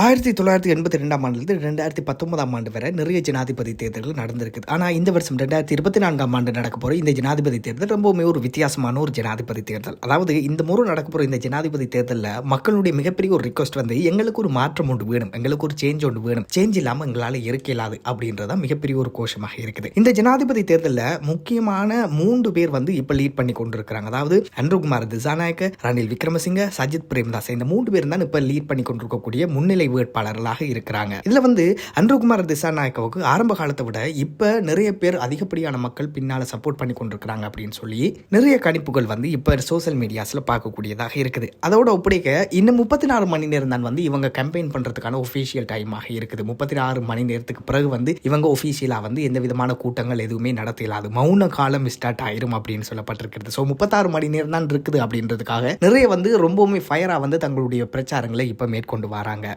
ஆயிரத்தி தொள்ளாயிரத்தி எண்பத்தி ரெண்டாம் ஆண்டுலேருந்து ரெண்டாயிரத்தி பத்தொன்பதாம் ஆண்டு வரை நிறைய ஜனாதிபதி தேர்தல்கள் நடந்திருக்குது. ஆனால் இந்த வருஷம் ரெண்டாயிரத்தி இருபத்தி நான்காம் ஆண்டு நடக்க போகிற இந்த ஜனாதிபதி தேர்தல் ரொம்பவுமே ஒரு வித்தியாசமான ஒரு ஜனாதிபதி தேர்தல். அதாவது இந்த முறை நடக்க போகிற இந்த ஜனாதிபதி தேர்தலில் மக்களுடைய மிகப்பெரிய ஒரு ரிக்வஸ்ட் வந்து எங்களுக்கு ஒரு மாற்றம் ஒன்று வேணும் எங்களுக்கு ஒரு சேஞ்ச் ஒன்று வேணும் சேஞ்ச் இல்லாமல் எங்களால் இருக்க இயலாது அப்படின்றதா மிகப்பெரிய ஒரு கோஷமாக இருக்குது. இந்த ஜனாதிபதி தேர்தலில் முக்கியமான மூன்று பேர் வந்து இப்போ லீட் பண்ணி கொண்டிருக்கிறாங்க. அதாவது அன்ருகுமார் திசாநாயக்க ரணில் விக்ரமசிங்க சஜித் பிரேமதாஸ். இந்த மூன்று பேர் தான் இப்போ லீட் பண்ணி கொண்டிருக்கக்கூடிய முன்னிலை வேட்பாளர்களாக இருக்கிறாங்க. இதுல வந்து அன்ருகுமார் திசாநாயக்காவுக்கு ஆரம்ப காலத்தை விட இப்ப நிறைய பேர் அதிகப்படியான மக்கள் பின்னால சப்போர்ட் பண்ணி கொண்டிருக்கிறாங்க அப்படின்னு சொல்லி நிறைய கணிப்புகள் வந்து இப்ப சோஷியல் மீடியாஸ்ல பார்க்கக்கூடியதாக இருக்குது. அதோட ஒப்படைக்க இன்னும் முப்பத்தி நாலு மணி நேரம் தான் வந்து இவங்க கம்பெயின் பண்றதுக்கான டைம் டைமாக இருக்குது. முப்பத்தி ஆறு மணி நேரத்துக்கு பிறகு வந்து இவங்க ஒஃபீஷியலாக வந்து எந்த விதமான கூட்டங்கள் எதுவுமே நடத்த இயலாது மௌன காலம் ஸ்டார்ட் ஆயிரும் அப்படின்னு சொல்லப்பட்டிருக்கிறது. ஸோ முப்பத்தாறு மணி நேரம் தான் இருக்குது அப்படின்றதுக்காக நிறைய வந்து ரொம்பவுமே ஃபயராக வந்து தங்களுடைய பிரச்சாரங்களை இப்போ மேற்கொண்டு வராங்க.